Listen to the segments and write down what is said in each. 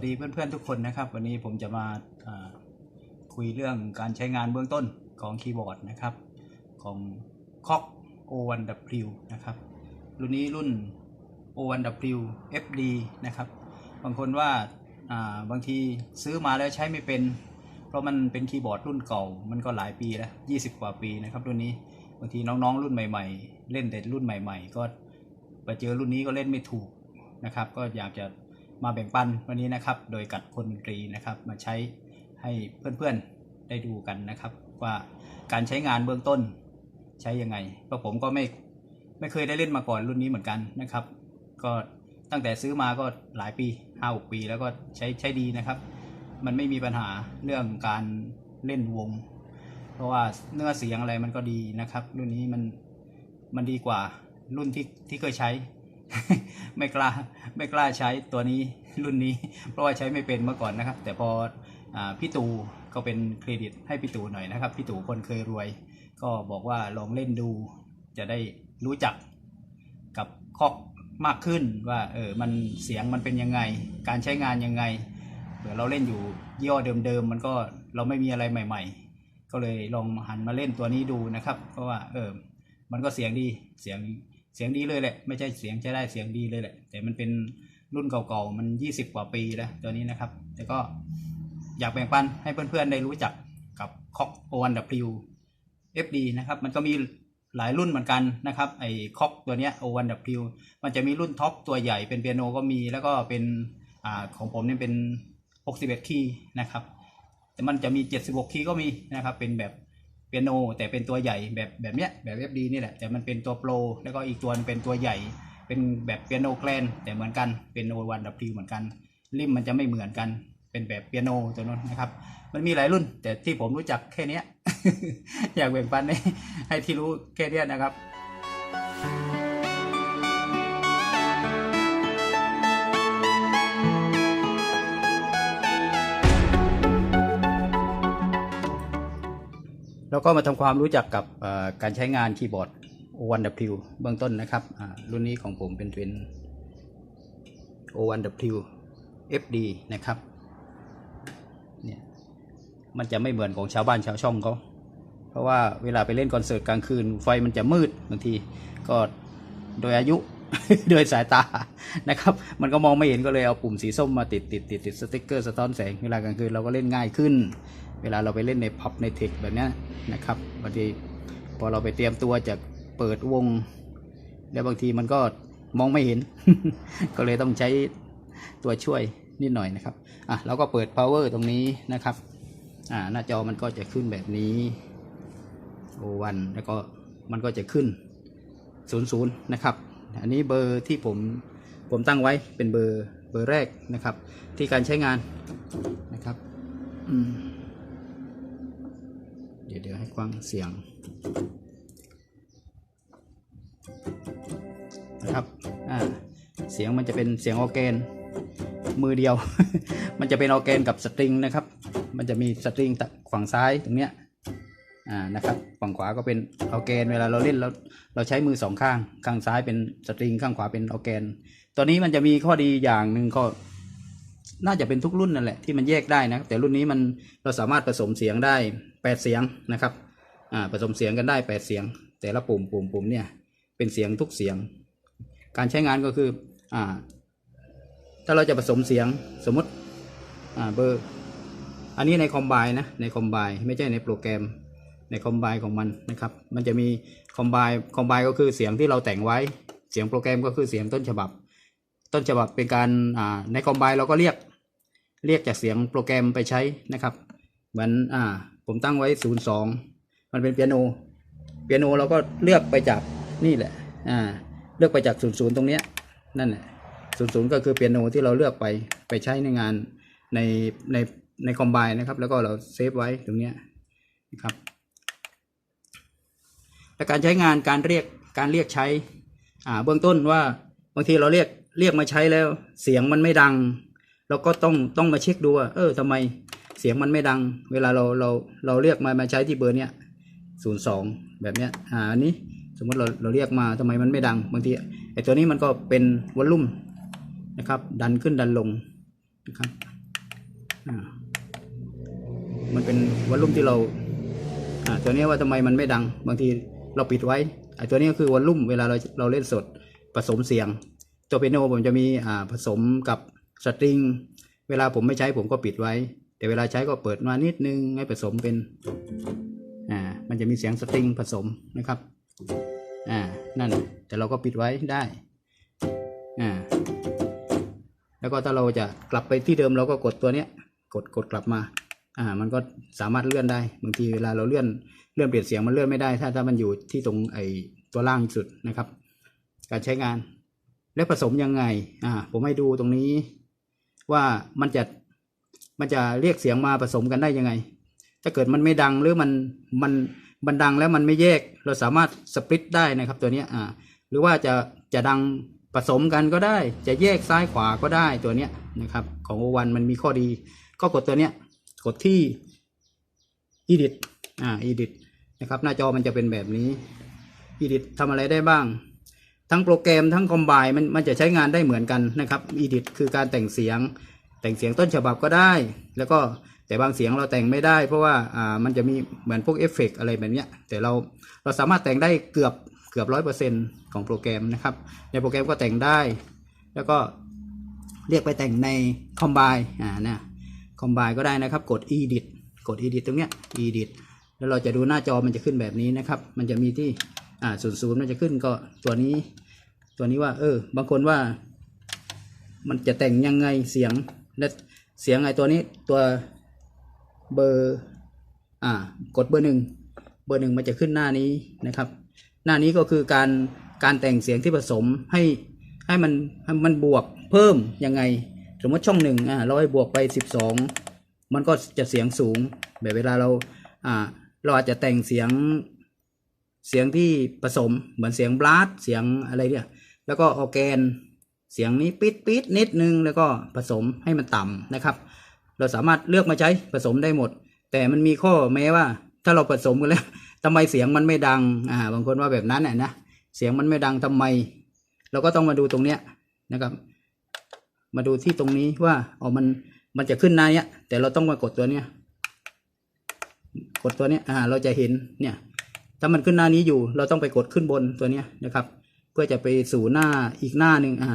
สวัสดีเพื่อนๆทุกคนนะครับ วันนี้ผมจะมาคุยเรื่องการใช้งานเบื้องต้นของคีย์บอร์ดนะครับ ของ c o c O1W นะครับ รุ่นนี้รุ่น O1W FD นะครับ บางคนว่าอ่าบางทีซื้อมาแล้วใช้ไม่เป็น เพราะมันเป็นคีย์บอร์ดรุ่นเก่า มันก็หลายปีแล้ว 20 กว่าปีนะครับ รุ่นนี้บางทีน้องๆ รุ่นใหม่ ๆ เล่นแต่รุ่นใหม่ ๆ ก็ไปเจอรุ่นนี้ก็เล่นไม่ถูกนะครับ ก็อยากจะ มาแบ่งปันวันนี้นะครับ โดยกัดคนตรีนะครับ มาใช้ให้เพื่อนๆได้ดูกันนะครับ ว่าการใช้งานเบื้องต้นใช้ยังไงเพราะผมก็ไม่ไม่เคยได้เล่นมาก่อนรุ่นนี้เหมือนกันนะครับ ก็ตั้งแต่ซื้อมาก็หลายปีห้าหกปี แล้วก็ใช้ใช้ดีนะครับ มันไม่มีปัญหาเรื่องการเล่นวง เพราะว่าเนื้อเสียงอะไรมันก็ดีนะครับ รุ่นนี้มันมันดีกว่ารุ่นที่ที่เคยใช้ ไม่กล้าไม่กล้าใช้ตัวนี้รุ่นนี้ เพราะว่าใช้ไม่เป็นเมื่อก่อนนะครับ แต่พออพี่ตูก็เป็นเครดิตให้พี่ตูหน่อยนะครับพี่ตูคนเคยรวย ก็บอกว่าลองเล่นดู จะได้รู้จักกับคอกมากขึ้นว่าเออมันเสียงมันเป็นยังไง การใช้งานยังไงเผื่อเราเล่นอยู่ย่อเดิมๆมันก็เราไม่มีอะไรใหม่ ๆ ก็เลยลองหันมาเล่นตัวนี้ดูนะครับ เพราะว่าเออมันก็เสียงดีเสียง เสียงดีเลยแหละ ไม่ใช่เสียงใช้ได้เสียงดีเลยแหละ แต่มันเป็นรุ่นเก่าๆ มัน 20 กว่าปีแล้วตัวนี้นะครับ แต่ก็อยากแบ่งปันให้เพื่อนๆ ได้รู้จักกับคอกโอวันดับ FD นะครับ มันก็มีหลายรุ่นเหมือนกันนะครับ ไอ้คอกตัวเนี้ย O1W มันจะมีรุ่นท็อปตัวใหญ่เป็นเปียโนก็มี แล้วก็เป็นอ่าของผมเนี่ยเป็น 61 คีย์นะครับ แต่มันจะมี 76 คีย์ก็มีนะครับ เป็นแบบ เปียโนแต่เป็นตัวใหญ่แบบแบบเนี้ยแบบ FD นี่แหละแต่มันเป็นตัวโปรแล้วก็อีกตัวเป็นตัวใหญ่ เป็นแบบเปียโนแกลนแต่เหมือนกันเป็นโอวันดับพเหมือนกันริมมันจะไม่เหมือนกันเป็นแบบเปียโนตัวนั้นนะครับ มันมีหลายรุ่น แต่ที่ผมรู้จักแค่เนี้ยอยากแบ่งปันให้ที่รู้แค่นี้นะครับ แล้วก็มาทำความรู้จักกับการใช้งานคีย์บอร์ด O1W เบื้องต้นนะครับ รุ่นนี้ของผมเป็นเป็น O1W FD นะครับเนี่ยมันจะไม่เหมือนของชาวบ้านชาวช่องเขาเพราะว่าเวลาไปเล่นคอนเสิร์ตกลางคืน ไฟมันจะมืดบางทีก็โดยอายุ โดยสายตานะครับ มันก็มองไม่เห็นก็เลยเอาปุ่มสีส้มมาติดติดติดติดสติ๊กเกอร์สะท้อนแสงเวลากลางคืนเราก็เล่นง่ายขึ้น เวลาเราไปเล่นในพับในเทคแบบนี้นะครับบางทีพอเราไปเตรียมตัวจะเปิดวง แล้วบางทีมันก็มองไม่เห็น ก็เลยต้องใช้ตัวช่วยนิดหน่อยนะครับอะเราก็เปิด power ตรงนี้นะครับอ่าหน้าจอมันก็จะขึ้นแบบนี้โอวันแล้วก็มันก็จะขึ้น00นะครับ อันนี้เบอร์ที่ผมผมตั้งไว้เป็นเบอร์เบอร์แรกนะครับ ที่การใช้งานนะครับเดี๋ยวเดี๋ยวให้ฟังเสียงนะครับอ่าเสียงมันจะเป็นเสียงออแกนมือเดียว มันจะเป็นออแกนกับสตริงนะครับ มันจะมีสตริงฝั่งซ้ายตรงเนี้ย อ่านะครับฝั่งขวาก็เป็นออแกนเวลาเราเล่นเราเราใช้มือสองข้าง ข้างซ้ายเป็นสตริงข้างขวาเป็นออแกน ตัวนี้มันจะมีข้อดีอย่างหนึ่งก็น่าจะเป็นทุกรุ่นนั่นแหละที่มันแยกได้นะแต่รุ่นนี้มันเราสามารถผสมเสียงได้แปดเสียงนะครับอ่าผสมเสียงกันได้แปดเสียง แต่ละปุ่มปุ่มปุ่มเนี่ยเป็นเสียงทุกเสียง การใช้งานก็คืออ่าถ้าเราจะผสมเสียงสมมติอ่าเบอร์ อันนี้ในคอมไบนะในคอมไบไม่ใช่ในโปรแกรม ในคอมไบของมันนะครับ มันจะมีคอมไบคอมไบก็คือเสียงที่เราแต่งไว้ เสียงโปรแกรมก็คือเสียงต้นฉบับ ต้นฉบับเป็นการในคอมไบเราก็เรียกเรียกจากเสียงโปรแกรมไปใช้นะครับ เหมือนอ่าผมตั้งไว้ศูนย์สองมันเป็นเปียโน เปียโนเราก็เลือกไปจากนี่แหละอ่าเลือกไปจากศูนย์ศูนย์ตรงเนี้ยนั่นแหละศูนย์ศูนย์ก็คือเปียโนที่เราเลือกไปไปใช้ในงานในในในคอมไบนะครับ แล้วก็เราเซฟไว้ตรงเนี้ยนะครับ และการใช้งานการเรียกการเรียกใช้อ่าเบื้องต้นว่าบางทีเราเรียกเรียกมาใช้แล้ว เสียงมันไม่ดัง เราก็ต้องต้องมาเช็คดูว่าเออทำไมเสียงมันไม่ดัง เวลาเราเราเราเรียกมามาใช้ที่เบอร์เนี้ยศูนย์สองแบบเนี้ยอ่าอันนี้สมมติเราเราเรียกมาทำไมมันไม่ดังบางทีไอตัวนี้มันก็เป็นวอลลุ่มนะครับ ดันขึ้นดันลงนะครับมันเป็นวอลลุ่มที่เราอ่าตัวนี้ว่าทำไมมันไม่ดัง บางที เราปิดไว้ไอ้ตัวนี้ก็คือวอลลุ่มเวลาเราเราเล่นสดผสมเสียง ตัวเปียโนผมจะมีอ่าผสมกับสตริง เวลาผมไม่ใช้ผมก็ปิดไว้ แต่เวลาใช้ก็เปิดมานิดนึงให้ผสมเป็นอ่ามันจะมีเสียงสตริงผสมนะครับอ่านั่นแต่เราก็ปิดไว้ได้อ่าแล้วก็ถ้าเราจะกลับไปที่เดิมเราก็กดตัวเนี้ย กดกดกลับมา อ่ามันก็สามารถเลื่อนได้บางทีเวลาเราเลื่อนเลื่อนเปลี่ยนเสียงมันเลื่อนไม่ได้ ถ้าถ้ามันอยู่ที่ตรงไอ้ตัวล่างสุดนะครับ การใช้งาน แล้วผสมยังไงอ่าผมให้ดูตรงนี้ ว่ามันจะมันจะเรียกเสียงมาผสมกันได้ยังไง ถ้าเกิดมันไม่ดังหรือมันมันมันดังแล้วมันไม่แยก เราสามารถสปริตได้นะครับตัวนี้อ่าหรือว่าจะจะดังผสมกันก็ได้ จะแยกซ้ายขวาก็ได้ตัวเนี้ยนะครับ ของโอวันมันมีข้อดีก็กดตัวเนี้ย กดที่ edit อ่า edit นะครับ หน้าจอมันจะเป็นแบบนี้ edit ทำอะไรได้บ้าง ทั้งโปรแกรมทั้งคอมไบมันมันจะใช้งานได้เหมือนกันนะครับ edit คือการแต่งเสียง แต่งเสียงต้นฉบับก็ได้ แล้วก็แต่บางเสียงเราแต่งไม่ได้ เพราะว่าอ่ามันจะมีเหมือนพวกเอฟเฟกอะไรแบบเนี้ย แต่เราเราสามารถแต่งได้เกือบเกือบร้อยเปอร์เซ็นของโปรแกรมนะครับ ในโปรแกรมก็แต่งได้ แล้วก็เรียกไปแต่งในคอมไบอ่าเนี่ย คอมไบก็ได้นะครับกด edit กด edit ตรงเนี้ย edit แล้วเราจะดูหน้าจอมันจะขึ้นแบบนี้นะครับ มันจะมีที่อ่าศูนย์ศูนย์มันจะขึ้นก็ตัวนี้ ตัวนี้ว่าเออบางคนว่า มันจะแต่งยังไงเสียงและเสียงไอตัวนี้ตัวเบอร์อ่ากดเบอร์หนึ่งเบอร์หนึ่งมันจะขึ้นหน้านี้นะครับ หน้านี้ก็คือการการแต่งเสียงที่ผสมให้ให้มันให้มันบวกเพิ่มยังไง สมมติช่องหนึ่งอ่าเราให้บวกไปสิบสองมันก็จะเสียงสูง แบบเวลาเราอ่าเราอาจจะแต่งเสียงเสียงที่ผสมเหมือนเสียงบลัสเสียงอะไรเนี่ยแล้วก็ออแกนเสียงนี้ปิดปิดนิดนึงแล้วก็ผสมให้มันต่ำนะครับ เราสามารถเลือกมาใช้ผสมได้หมด แต่มันมีข้อแม้ว่า ถ้าเราผสมกันแล้วทำไมเสียงมันไม่ดังอ่าบางคนว่าแบบนั้นน่ะนะเสียงมันไม่ดังทำไม เราก็ต้องมาดูตรงเนี้ยนะครับ มาดูที่ตรงนี้ว่าอ๋อมันมันจะขึ้นนาเนี้ยแต่เราต้องมากดตัวเนี้ยกดตัวเนี้ยอ่าเราจะเห็นเนี่ยถ้ามันขึ้นหน้านี้อยู่ เราต้องไปกดขึ้นบนตัวเนี้ยนะครับ เพื่อจะไปสู่หน้าอีกหน้าหนึ่งอ่า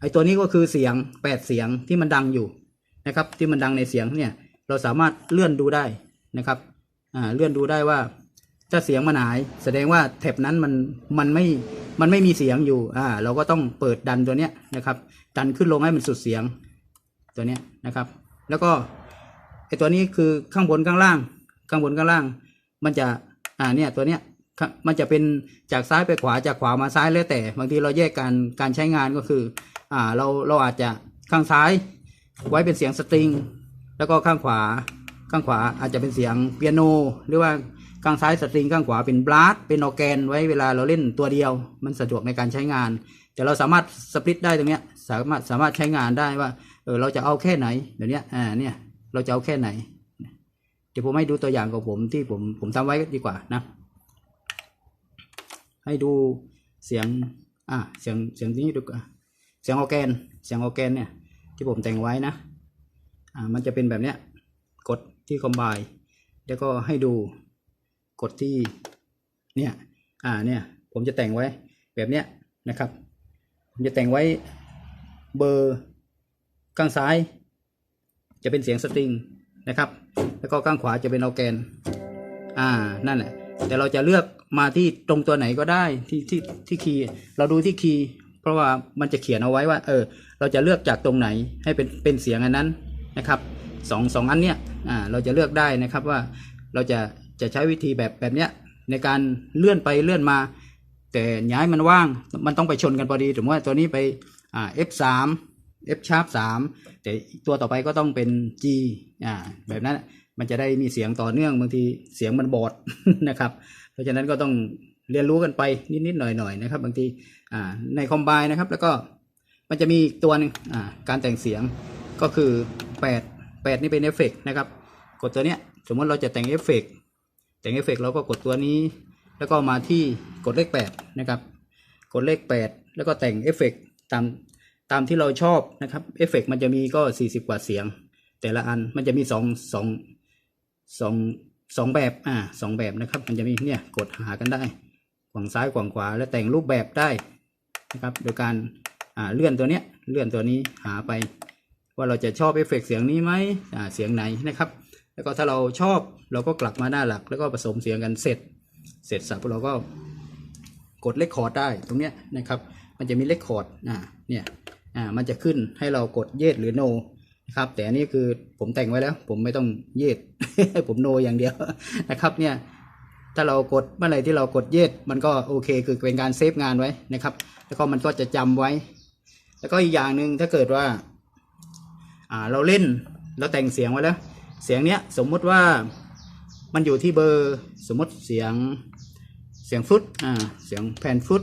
ไอตัวนี้ก็คือเสียงแปดเสียงที่มันดังอยู่นะครับ ที่มันดังในเสียงเนี่ย เราสามารถเลื่อนดูได้นะครับอ่าเลื่อนดูได้ว่าถ้าเสียงมันหาย แสดงว่าแถบนั้นมันมันไม่มันไม่มีเสียงอยู่อ่าเราก็ต้องเปิดดันตัวเนี้ยนะครับ ดันขึ้นลงให้มันสุดเสียงตัวนี้นะครับ แล้วก็ไอตัวนี้คือข้างบนข้างล่าง ข้างบนข้างล่าง มันจะอ่าเนี่ยตัวเนี้ยมันจะเป็นจากซ้ายไปขวาจากขวามาซ้ายแล้วแต่ บางทีเราแยกการการใช้งานก็คืออ่าเราเราอาจจะข้างซ้ายไว้เป็นเสียงสตริงแล้วก็ข้างขวาข้างขวาอาจจะเป็นเสียงเปียโน หรือว่าข้างซ้ายสตริงข้างขวาเป็นบลัสเป็นออแกนไว้เวลาเราเล่นตัวเดียว มันสะดวกในการใช้งาน แต่เราสามารถสปลิตได้ตรงเนี้ย สามารถสามารถใช้งานได้ว่าเออเราจะเอาแค่ไหนเดี๋ยวนี้อ่าเนี่ยเราจะเอาแค่ไหน เดี๋ยวผมให้ดูตัวอย่างของผมที่ผมผมทำไว้ดีกว่านะ ให้ดูเสียงอ่าเสียงเสียงนี้ดูก่อนเสียงออแกนเสียงออแกนเนี่ยที่ผมแต่งไว้นะอ่ามันจะเป็นแบบเนี้ยกดที่คอมไบแล้วก็ให้ดูกดที่เนี่ยอ่าเนี่ยผมจะแต่งไว้แบบเนี้ยนะครับ ผมจะแต่งไว้ เบอร์ข้างซ้าย จะเป็นเสียงสตริงนะครับ แล้วก็ข้างขวาจะเป็นออแกน อ่า นั่นแหละ แต่เราจะเลือกมาที่ตรงตัวไหนก็ได้ที่ที่ที่คีย์ เราดูที่คีย์เพราะว่ามันจะเขียนเอาไว้ว่า เออ เราจะเลือกจากตรงไหนให้เป็นเป็นเสียงอันนั้นนะครับสองสองอันเนี้ย อ่า เราจะเลือกได้นะครับว่าเราจะจะใช้วิธีแบบแบบเนี้ยในการเลื่อนไปเลื่อนมา แต่ย้ายมันว่างมันต้องไปชนกันพอดีถึงว่าตัวนี้ไป อ่า F สาม F sharp สามแต่ตัวต่อไปก็ต้องเป็น G อ่าแบบนั้นมันจะได้มีเสียงต่อเนื่องบางทีเสียงมันบอดนะครับ เพราะฉะนั้นก็ต้องเรียนรู้กันไปนิดๆหน่อยๆนะครับ บางทีอ่าในคอมไบนะครับ แล้วก็มันจะมีอีกตัวหนึงอ่าการแต่งเสียงก็คือ 8 8 นี่เป็นเอฟเฟกต์นะครับ กดตัวเนี้ยสมมติเราจะแต่งเอฟเฟกต์แต่งเอฟเฟกต์เราก็กดตัวนี้ แล้วก็มาที่กดเลข 8 นะครับ กดเลข 8 แล้วก็แต่งเอฟเฟก ตามตามที่เราชอบนะครับเอฟเฟกมันจะมีก็ 40 กว่าเสียง แต่ละอันมันจะมีสองสองสองสองแบบอ่าสองแบบนะครับ มันจะมีเนี่ยกดหากันได้ขวางซ้ายขวางขวา แล้วแต่งรูปแบบได้นะครับ โดยการอ่าเลื่อนตัวเนี้ยเลื่อนตัวนี้หาไป ว่าเราจะชอบเอฟเฟกต์เสียงนี้ไหมอ่าเสียงไหนนะครับ แล้วก็ถ้าเราชอบเราก็กลับมาหน้าหลัก แล้วก็ผสมเสียงกันเสร็จ เสร็จสับเราก็กดเลคคอร์ดได้ตรงเนี้ยนะครับ มันจะมีเลคคอร์ดอ่าเนี่ยอ่ามันจะขึ้นให้เรากดเยสหรือโนนะครับแต่อันนี้คือผมแต่งไว้แล้ว ผมไม่ต้องเยสผมโนอย่างเดียวนะครับเนี่ยถ้าเรากดเมื่อไหร่ที่เรากดเยสมันก็โอเคคือเป็นการเซฟงานไว้นะครับ แล้วก็มันก็จะจำไว้ แล้วก็อีกอย่างหนึ่งถ้าเกิดว่าอ่าเราเล่นเราแต่งเสียงไว้แล้ว เสียงเนี้ยสมมุติว่ามันอยู่ที่เบอร์สมมติเสียงเสียงฟุตอ่าเสียงแผ่นฟุต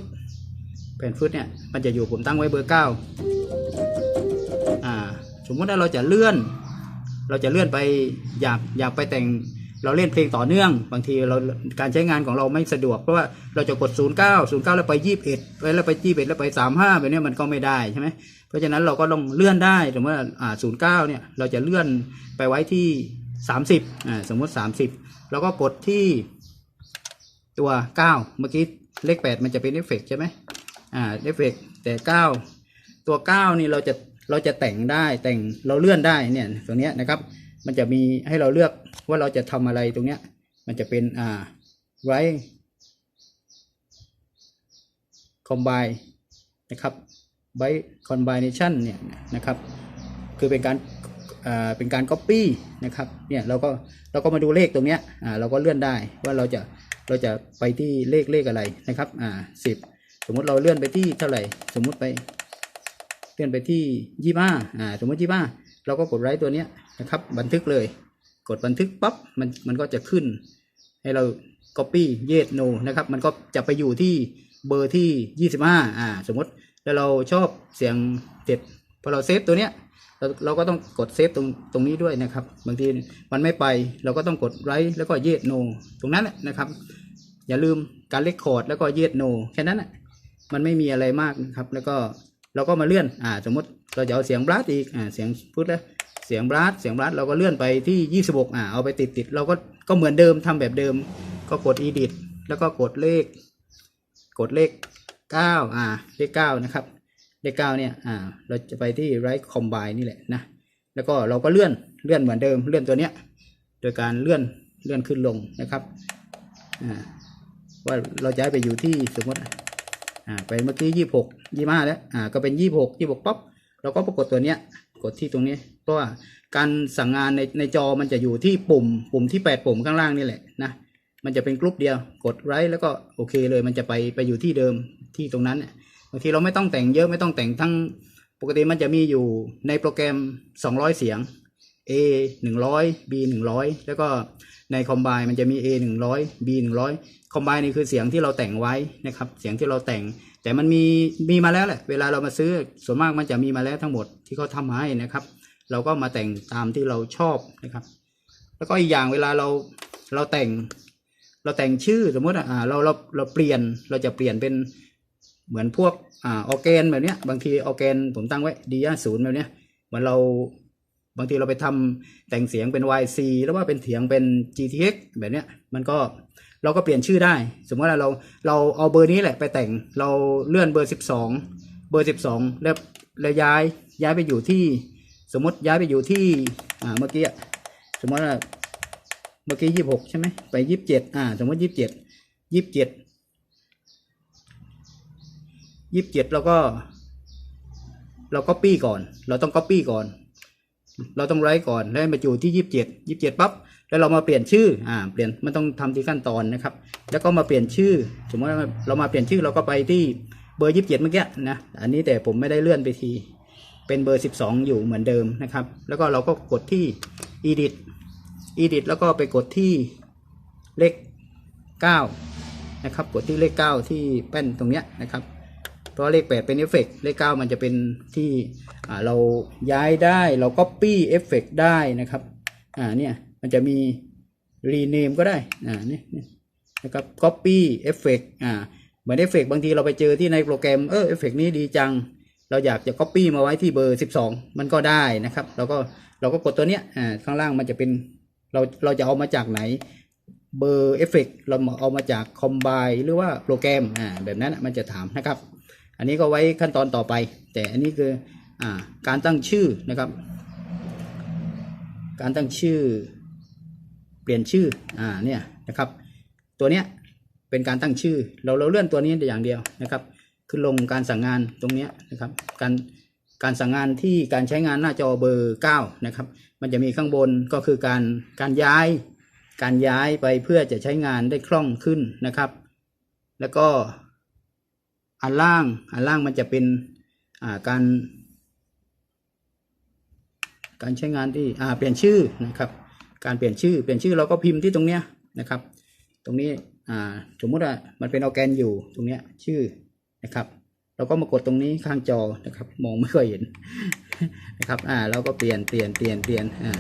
แผ่นฟลุตเนี่ยมันจะอยู่ผมตั้งไว้เบอร์เก้าอ่าสมมติว่าเราจะเลื่อน เราจะเลื่อนไปอยากอยากไปแต่งเราเล่นเพลงต่อเนื่อง บางทีเราการใช้งานของเราไม่สะดวก เพราะว่าเราจะกด 0 9 0 9 แล้วไป21แล้วไป21แล้วไป 35แบบเนี้ยมันก็ไม่ได้ใช่ไหมเพราะฉะนั้นเราก็ต้องเลื่อนได้สมมติว่าอ่า09เนี่ยเราจะเลื่อนไปไว้ที่ 30อ่าสมมติ 30 แล้วก็กดที่ตัว 9 เมื่อกี้เลข 8 มันจะเป็นเอฟเฟกต์ใช่ไหม อ่าเอฟเฟกต์แต่9ตัว9นี่เราจะเราจะแต่งได้แต่งเราเลื่อนได้เนี่ยตรงเนี้ยนะครับ มันจะมีให้เราเลือกว่าเราจะทำอะไรตรงเนี้ย มันจะเป็นอ่า right combine นะครับ by combination เนี่ยนะครับ คือเป็นการอ่าเป็นการ copy นะครับเนี่ยเราก็เราก็มาดูเลขตรงเนี้ยอ่าเราก็เลื่อนได้ว่าเราจะเราจะไปที่เลขเลขอะไรนะครับอ่าสิบ สมมติเราเลื่อนไปที่เท่าไหร่ สมมติไป เลื่อนไปที่ยี่ห้าอ่าสมมติยี่ห้าเราก็กดไลค์ตัวเนี้ยนะครับ บันทึกเลย กดบันทึกปั๊บมันมันก็จะขึ้น ให้เรา copy yes no นะครับ มันก็จะไปอยู่ที่เบอร์ที่ยี่สิบห้าอ่า สมมติ แล้วเราชอบเสียงเจ็ดพอเราเซฟตัวเนี้ย เราเราก็ต้องกดเซฟตรงตรงนี้ด้วยนะครับ บางทีมันไม่ไป เราก็ต้องกดไ i แล้วก็ yes no ตรงนั้นแหละนะครับ อย่าลืมการเลคคอร์ดแล้วก็ yes no แค่นั้นแหละ มันไม่มีอะไรมากนะครับ แล้วก็เราก็มาเลื่อนอ่าสมมติเราจะเอาเสียงบลัสอีกอ่าเสียงพูดแล้วเสียงบลัสเสียงบลัสเราก็เลื่อนไปที่ 26อ่าเอาไปติดติดเราก็ก็เหมือนเดิมทำแบบเดิม ก็กด edit แล้วก็กดเลข กดเลข 9 อ่าเลข 9 นะครับ เลข 9 เนี่ยอ่าเราจะไปที่ right combine นี่แหละนะแล้วก็เราก็เลื่อนเลื่อนเหมือนเดิม เลื่อนตัวเนี้ยโดยการเลื่อนเลื่อนขึ้นลงนะครับอ่าว่าเราจะให้ไปอยู่ที่สมมติ อ่าไปเมื่อกี้ยี่หกยี่ห้าแล้วอ่าก็เป็นยี่หกยี่หกปั๊บเราก็ปรากฏตัวเนี้ยกดที่ตรงนี้ เพราะว่าการสั่งงานในในจอมันจะอยู่ที่ปุ่ม ปุ่มที่แปดปุ่มข้างล่างนี่แหละนะมันจะเป็นกรุ๊ปเดียวกดไรแล้วก็โอเคเลยมันจะไปไปอยู่ที่เดิมที่ตรงนั้นบางทีเราไม่ต้องแต่งเยอะไม่ต้องแต่งทั้งปกติมันจะมีอยู่ในโปรแกรม 200 เสียง A 100 B 100แล้วก็ในคอมไบมันจะมี A 100 B 100คอมไบนี่คือเสียงที่เราแต่งไว้นะครับ เสียงที่เราแต่ง แต่มันมีมีมาแล้วแหละ เวลาเรามาซื้อส่วนมากมันจะมีมาแล้วทั้งหมดที่เขาทำให้นะครับ เราก็มาแต่งตามที่เราชอบนะครับ แล้วก็อีกอย่างเวลาเราเราแต่ง เราแต่งชื่อสมมติอ่าเราเราเราเปลี่ยนเราจะเปลี่ยนเป็นเหมือนพวกอ่าออแกนแบบเนี้ยบางทีออแกนผมตั้งไว้ดีศูนย์แบบเนี้ยเหมือนเรา บางทีเราไปทำแต่งเสียงเป็น YC แล้วว่าเป็นเสียงเป็น GTX แบบเนี้ยมันก็เราก็เปลี่ยนชื่อได้ สมมติว่าเราเราเอาเบอร์นี้แหละไปแต่งเราเลื่อนเบอร์ 12 เบอร์ 12 แล้วแล้วย้ายย้ายไปอยู่ที่ สมมติย้ายไปอยู่ที่อ่าเมื่อกี้สมมติว่าเมื่อกี้ยี่หกใช่ไหมไปยี่สิบเจ็ดอ่า สมมติยี่สิบเจ็ดยี่สิบเจ็ดยี่สิบเจ็ดเราก็ เราก็ปี้ก่อน เราต้องก๊อปปี้ก่อน เราต้องไลค์ก่อนแล้วมาอยู่ที่ยี่สิบเจ็ดยี่สิบเจ็ดปั๊บแล้วเรามาเปลี่ยนชื่ออ่าเปลี่ยนมันต้องทำที่ขั้นตอนนะครับ แล้วก็มาเปลี่ยนชื่อ สมมติว่าเรามาเปลี่ยนชื่อเราก็ไปที่เบอร์ยี่สิบเจ็ดเมื่อกี้นะอันนี้แต่ผมไม่ได้เลื่อนไปที เป็นเบอร์สิบสองอยู่เหมือนเดิมนะครับ แล้วก็เราก็กดที่ edit edit แล้วก็ไปกดที่เลข9นะครับ กดที่เลข9ที่แป้นตรงเนี้ยนะครับ เพราะเลข 8 เป็นเอฟเฟกเลข 9 มันจะเป็นที่เราย้ายได้เรา copy เอฟเฟกได้นะครับอ่าเนี่ยมันจะมี rename ก็ได้อ่านี่นี่นะครับ copy เอฟเฟกอ่าเหมือนเอฟเฟกบางทีเราไปเจอที่ในโปรแกรมเออเอฟเฟกนี้ดีจัง เราอยากจะ copy มาไว้ที่เบอร์ 12 มันก็ได้นะครับ เราก็เราก็กดตัวเนี้ยอ่าข้างล่างมันจะเป็นเราเราจะเอามาจากไหนเบอร์เอฟเฟกเราเอามาจากคอมไบหรือว่าโปรแกรมอ่าแบบนั้นมันจะถามนะครับ อันนี้ก็ไว้ขั้นตอนต่อไป แต่อันนี้คืออการตั้งชื่อนะครับ การตั้งชื่อ เปลี่ยนชื่ออ่าเนี่ยนะครับ ตัวเนี้ยเป็นการตั้งชื่อ เราเราเลื่อนตัวนี้แต่อย่างเดียวนะครับ คือลงการสั่งงานตรงเนี้ยนะครับ การการสั่งงานที่การใช้งานหน้าจอเบอร์ 9 นะครับ มันจะมีข้างบนก็คือการการย้าย การย้ายไปเพื่อจะใช้งานได้คล่องขึ้นนะครับ แล้วก็ อันล่าง อันล่างมันจะเป็นการ การใช้งานที่เปลี่ยนชื่อนะครับ การเปลี่ยนชื่อ เปลี่ยนชื่อเราก็พิมพ์ที่ตรงเนี้ยนะครับ ตรงนี้สมมุติว่ามันเป็นออแกนอยู่ตรงเนี้ยชื่อนะครับ เราก็มากดตรงนี้ข้างจอนะครับ มองไม่ค่อยเห็นนะครับ อ่า เราก็เปลี่ยน เปลี่ยน เปลี่ยน เปลี่ยน อ่า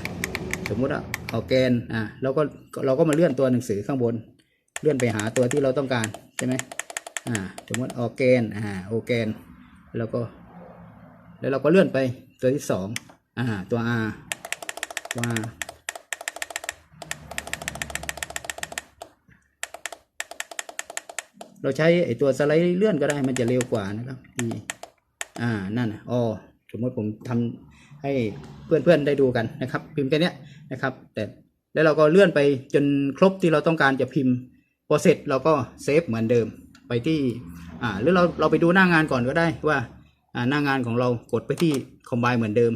สมมุติว่าออร์แกน อ่า เราก็ เราก็มาเลื่อนตัวหนังสือข้างบน เลื่อนไปหาตัวที่เราต้องการใช่ไหม อ่าสมมติออแกนอ่าโอแกนแล้วก็ แล้วเราก็เลื่อนไปตัวที่สองอ่าตัว R ตัว R เราใช้ไอตัวสไลด์เลื่อนก็ได้มันจะเร็วกว่านะครับดีอ่านั่นนะอ๋อสมมติผมทำให้เพื่อนๆได้ดูกันนะครับ พิมพ์แค่นี้นะครับ แต่แล้วเราก็เลื่อนไปจนครบที่เราต้องการจะพิมพ์พอเสร็จเราก็เซฟเหมือนเดิม ไปที่อ่าหรือเราเราไปดูหน้างานก่อนก็ได้ว่าอ่าหน้างานของเรากดไปที่คอมไบเหมือนเดิม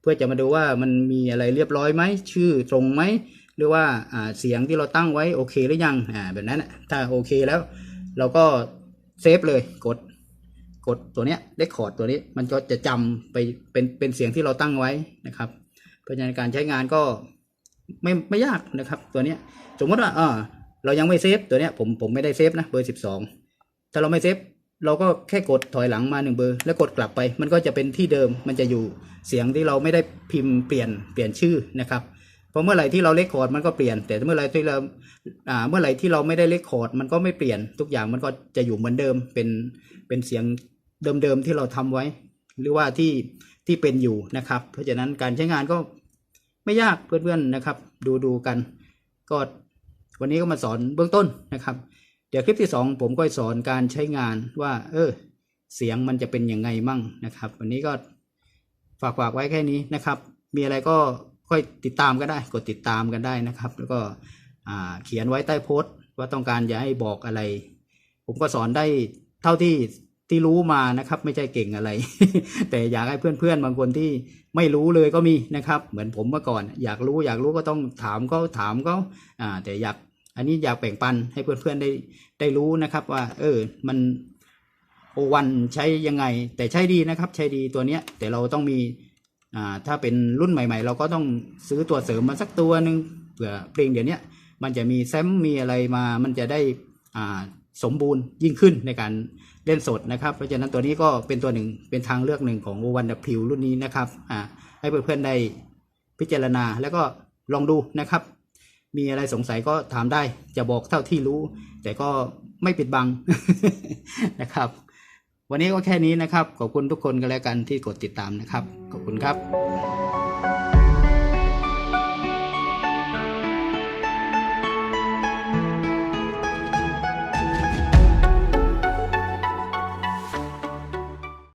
เพื่อจะมาดูว่ามันมีอะไรเรียบร้อยไหมชื่อตรงไหมหรือว่าอ่าเสียงที่เราตั้งไว้โอเคหรือยังอ่าแบบนั้นนะถ้าโอเคแล้ว เราก็เซฟเลยกดกดตัวเนี้ยเรคคอร์ดตัวนี้มันก็จะจำไปเป็นเป็นเสียงที่เราตั้งไว้นะครับ เพราะฉะนั้นการใช้งานก็ไม่ไม่ยากนะครับตัวเนี้ยสมมติว่าอ่าเรายังไม่เซฟตัวเนี้ยผมผมไม่ได้เซฟนะเบอร์สิบสอง ถ้าเราไม่เซฟเราก็แค่กดถอยหลังมาหนึ่งเบอร์ แล้วกดกลับไป มันก็จะเป็นที่เดิมมันจะอยู่เสียงที่เราไม่ได้พิมพ์เปลี่ยนเปลี่ยนชื่อนะครับเพราะเมื่อไหร่ที่เราเลคคอร์ดมันก็เปลี่ยน แต่เมื่อไหร่ที่เราอ่าเมื่อไหร่ที่เราไม่ได้เลคคอร์ดมันก็ไม่เปลี่ยนทุกอย่างมันก็จะอยู่เหมือนเดิมเป็นเป็นเสียงเดิมๆที่เราทำไว้ หรือว่าที่ที่เป็นอยู่นะครับ เพราะฉะนั้นการใช้งานก็ไม่ยากเพื่อนๆนะครับ ดูดูกัน ก็วันนี้ก็มาสอนเบื้องต้นนะครับ เดี๋ยวคลิปที่สองผมก็สอนการใช้งานว่า เออ เสียงมันจะเป็นยังไงมั่งนะครับ วันนี้ก็ฝากฝากไว้แค่นี้นะครับ มีอะไรก็ค่อยติดตามก็ได้ กดติดตามกันได้นะครับ แล้วก็เขียนไว้ใต้โพสต์ว่าต้องการจะให้บอกอะไร ผมก็สอนได้เท่าที่ที่รู้มานะครับ ไม่ใช่เก่งอะไร แต่อยากให้เพื่อนๆ บางคนที่ไม่รู้เลยก็มีนะครับ เหมือนผมเมื่อก่อน อยากรู้อยากรู้ก็ต้องถามก็ถามก็แต่อยาก อันนี้อยากแบ่งปันให้เพื่อนๆได้ได้รู้นะครับว่า เออมันโอวันใช้ยังไง แต่ใช้ดีนะครับ ใช้ดีตัวเนี้ย แต่เราต้องมีอ่าถ้าเป็นรุ่นใหม่ ๆ เราก็ต้องซื้อตัวเสริมมาสักตัวหนึ่งเผื่อเพลงเดี๋ยวนี้มันจะมีแซมมีอะไรมา มันจะได้อ่าสมบูรณ์ยิ่งขึ้นในการเล่นสดนะครับ เพราะฉะนั้นตัวนี้ก็เป็นตัวหนึ่งเป็นทางเลือกหนึ่งของโอวันดับพิวรุ่นนี้นะครับอ่าให้เพื่อนๆได้พิจารณาแล้วก็ลองดูนะครับ มีอะไรสงสัยก็ถามได้ จะบอกเท่าที่รู้ แต่ก็ไม่ปิดบังนะครับ วันนี้ก็แค่นี้นะครับ ขอบคุณทุกคนกันแล้วกันที่กดติดตามนะครับ ขอบคุณครับ